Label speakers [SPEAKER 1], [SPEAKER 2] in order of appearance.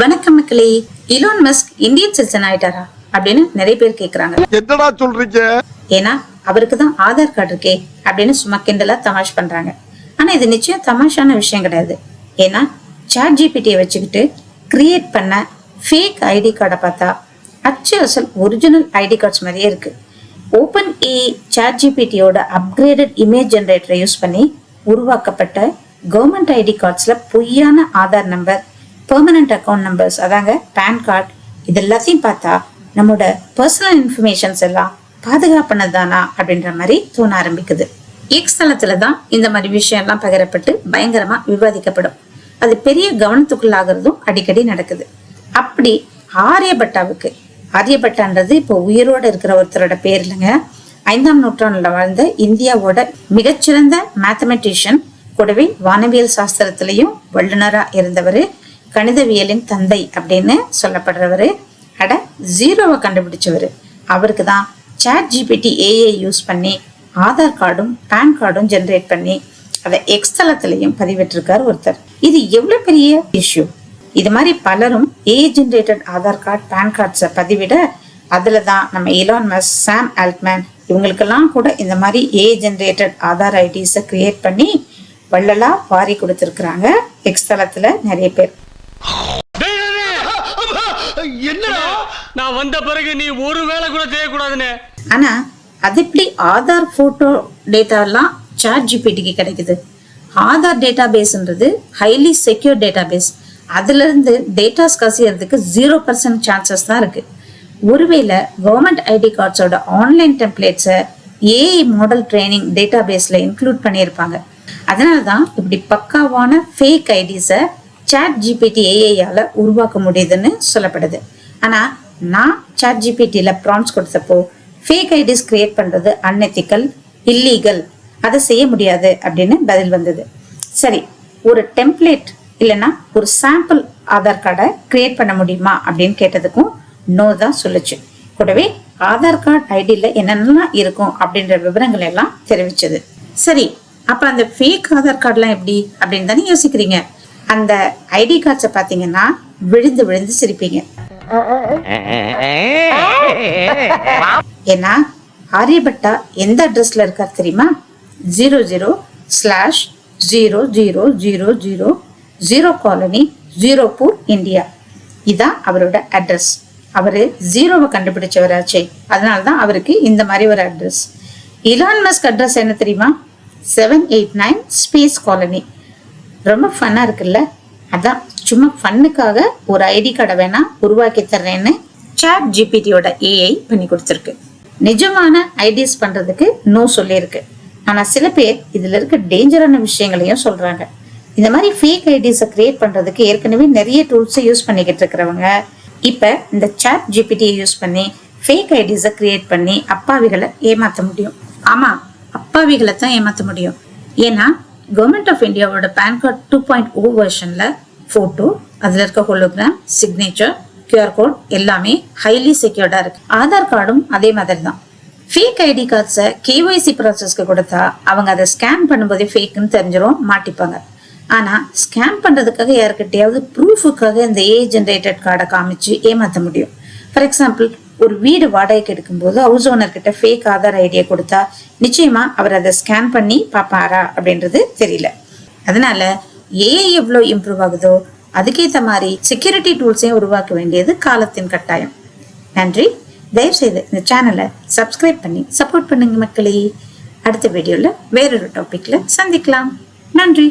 [SPEAKER 1] வணக்கம் மக்களே Elon Musk Indian citizen ஆயிட்டாரா? அப்படின்னு நிறைய பேர் கேக்குறாங்க.
[SPEAKER 2] என்னடா சொல்றீங்க?
[SPEAKER 1] ஏன்னா அவருக்கு தான் ஆதார் கார்டு இருக்கே அப்படின்னு சும்மா கிண்டலா தமாஷ் பண்றாங்க. ஆனா இது நிச்சயம் தமாஷான விஷயம் கிடையாது. ஏன்னா சாட் ஜிபிடியை வச்சுக்கிட்டு கிரியேட் பண்ண ஃபேக் ஐடி கார்டை பார்த்தா அச்சு அசல் ஒரிஜினல் ஐடி கார்ட்ஸ் மாதிரியே இருக்கு. ஓப்பன் ஏ சாட் ஜிபிடியோட அப்கிரேடட் இமேஜ் ஜென்ரேட்டரை யூஸ் பண்ணி உருவாக்கப்பட்ட கவர்மெண்ட் ஐடி கார்ட்ஸ்ல பொய்யான Aadhaar number permanent account numbers அதாங்க பேன் கார்டு இது எல்லாத்தையும் பார்த்தா நம்மளோட பர்சனல் இன்ஃபர்மேஷன்ஸ் எல்லாம் பாதுகாப்பானது தானா அப்படின்ற மாதிரி தோண ஆரம்பிக்குது. எக்ஸ் தளத்துல தான் இந்த மாதிரி விஷயம் எல்லாம் பகிரப்பட்டு பயங்கரமா விவாதிக்கப்படும். அது பெரிய கவனத்துக்குள்ளாகிறதும் அடிக்கடி நடக்குது. அப்படி ஆரியபட்டாவுக்கு ஆரியபட்டான்றது இப்போ உயிரோட இருக்கிற ஒருத்தரோட பேர் இல்லைங்க. ஐந்தாம் நூற்றாண்டுல வாழ்ந்த இந்தியாவோட மிகச்சிறந்த மேத்தமெட்டிஷியன் கூடவே வானவியல் சாஸ்திரத்திலையும் வல்லுநராக இருந்தவர் கணிதவியலின் தந்தை அப்படின்னு சொல்லப்படுறவர். அட ஜீரோவை கண்டுபிடிச்சவர். அவருக்கு தான் சாட் ஜிபிடி ஏஐ யூஸ் பண்ணி ஆதார் கார்டும் பேன் கார்டும் ஜென்ரேட் பண்ணி அதை எக்ஸ் தளத்திலையும் பதிவிட்டிருக்கார் ஒருத்தர். இது எவ்வளவு பெரிய இஷ்யூ இது மாதிரி பலரும் AI generated Aadhaar card PAN கார்ட்ஸை பதிவிட அதில் தான் நம்ம இலான் மஸ் சாம் ஆல்ட்மேன் இவங்களுக்கெல்லாம் கூட இந்த மாதிரி ஏ ஜென்ரேட்டட் ஆதார் ஐடிஸை கிரியேட் பண்ணி வள்ளலாக வாரி கொடுத்துருக்குறாங்க எக்ஸ் தளத்துல நிறைய பேர்.
[SPEAKER 3] என்னடா? நான் வந்த பிறகு நீ ஒரு வேலை கூட செய்யக்கூடாதுன்னு.
[SPEAKER 1] ஆனா அது எப்படி ஆதார் போட்டோ டேட்டாலாம் சாட் ஜிபிடிக்கு கிடைக்குது ஆதார் டேட்டா பேஸ்ன்றது ஹைலி செக்யூர் டேட்டா பேஸ் அதுல இருந்து டேட்டாஸ் கசியறதுக்கு ஜீரோ பர்சன்ட் சான்சஸ் தான் இருக்கு. ஒருவேளை கவர்மெண்ட் ஐடி கார்ட்ஸோட ஆன்லைன் டெம்ப்ளேட்ஸை ஏஐ மாடல் ட்ரைனிங் டேட்டா பேஸ்ல இன்க்ளூட் பண்ணியிருப்பாங்க. அதனால தான் இப்படி பக்காவான ஃபேக் ஐடிஸை சாட் ஜிபிடி ஏஐயால் உருவாக்க முடியுதுன்னு சொல்லப்படுது. ஆனால் நான் சாட் ஜிபிடியில் ப்ராம்ஸ் கொடுத்தப்போ ஃபேக் ஐடிஸ் கிரியேட் பண்ணுறது அன்எத்திக்கல் இல்லீகல் அதை செய்ய முடியாது அப்படின்னு பதில் வந்தது. சரி ஒரு டெம்ப்ளேட் இல்லைன்னா ஒரு சாம்பிள் ஆதார் கார்டை கிரியேட் பண்ண முடியுமா அப்படின்னு கேட்டதுக்கும் நோ தான் சொல்லுச்சு. கூடவே ஆதார் கார்டு ஐடியில் என்னென்னலாம் இருக்கும் அப்படின்ற விவரங்கள் எல்லாம் தெரிவிச்சது. சரி அப்போ அந்த ஃபேக் ஆதார் கார்டுலாம் எப்படி அப்படின்னு தானே யோசிக்கிறீங்க? அந்த ஐடி கார்ட்ஸை பார்த்தீங்கன்னா விழுந்து விழுந்து சிரிப்பீங்க. ஏன்னா ஆரியபட்டா எந்த அட்ரஸ்ல இருக்கார் தெரியுமா? Zero zero slash zero zero zero zero zero colony Zeropur India. இதான் அவரோட அட்ரஸ். அவரு ஜீரோவை கண்டுபிடிச்சவராச்சே அதனால தான் அவருக்கு இந்த மாதிரி ஒரு அட்ரஸ். இலான் மஸ்க் அட்ரஸ் என்ன தெரியுமா? Seven eight nine space colony ரொம்ப ஃபன்னாக இருக்குல்ல? அதான் சும்மா ஃபன்னுக்காக ஒரு ஐடி கார்டை வேணா உருவாக்கி தர்றேன்னு சாட் ஜிபிடியோட ஏஐ பண்ணி கொடுத்துருக்கு. நிஜமான ஐடிஸ் பண்றதுக்கு நோ சொல்லியிருக்கு. ஆனா சில பேர் இதுல இருக்க டேஞ்சரான விஷயங்களையும் சொல்றாங்க. இந்த மாதிரி ஃபேக் ஐடிஸை கிரியேட் பண்றதுக்கு ஏற்கனவே நிறைய டூல்ஸை யூஸ் பண்ணிக்கிட்டு இருக்கிறவங்க. இப்ப இந்த சாட் ஜிபிடியை யூஸ் பண்ணி ஃபேக் ஐடிஸை கிரியேட் பண்ணி அப்பாவிகளை ஏமாற்ற முடியும். ஆமா அப்பாவிகளை தான் ஏமாத்த முடியும். ஏன்னா கவர்மெண்ட் ஆஃப் இந்தியாவோட PAN card two point O வெர்ஷனில் photo அதில் இருக்க ஹோலோகிராம் சிக்னேச்சர் கியூஆர் கோட் எல்லாமே ஹைலி செக்யூர்டாக இருக்குது ஆதார் கார்டும் அதே மாதிரி தான் ஃபேக் ஐடி கார்ட்ஸை கேஒய்சி ப்ராசஸ்க்கு கொடுத்தா அவங்க அதை ஸ்கேன் பண்ணும்போதே ஃபேக்குன்னு தெரிஞ்சிரும் மாட்டிப்பாங்க. ஆனால் ஸ்கேன் பண்ணுறதுக்காக யாருக்கிட்டையாவது ப்ரூஃபுக்காக இந்த ஏ ஜென்ரேட்டட் கார்டை காமிச்சு ஏமாற்ற முடியும். ஃபார் எக்ஸாம்பிள் ஒரு வீடு வாடகைக்கு எடுக்கும்போது ஹவுஸ் ஓனர் கிட்ட ஃபேக் ஆதார் ஐடியா கொடுத்தா நிச்சயமா அவர் அதை ஸ்கேன் பண்ணி பார்ப்பாரா அப்படின்றது தெரியல. அதனால ஏஐ எவ்வளோ இம்ப்ரூவ் ஆகுதோ அதுக்கேற்ற மாதிரி செக்யூரிட்டி டூல்ஸையும் உருவாக்க வேண்டியது காலத்தின் கட்டாயம். நன்றி. தயவுசெய்து இந்த சேனலை சப்ஸ்கிரைப் பண்ணி சப்போர்ட் பண்ணுங்க மக்களே. அடுத்த வீடியோவில் வேறொரு டாப்பிக்கில் சந்திக்கலாம். நன்றி.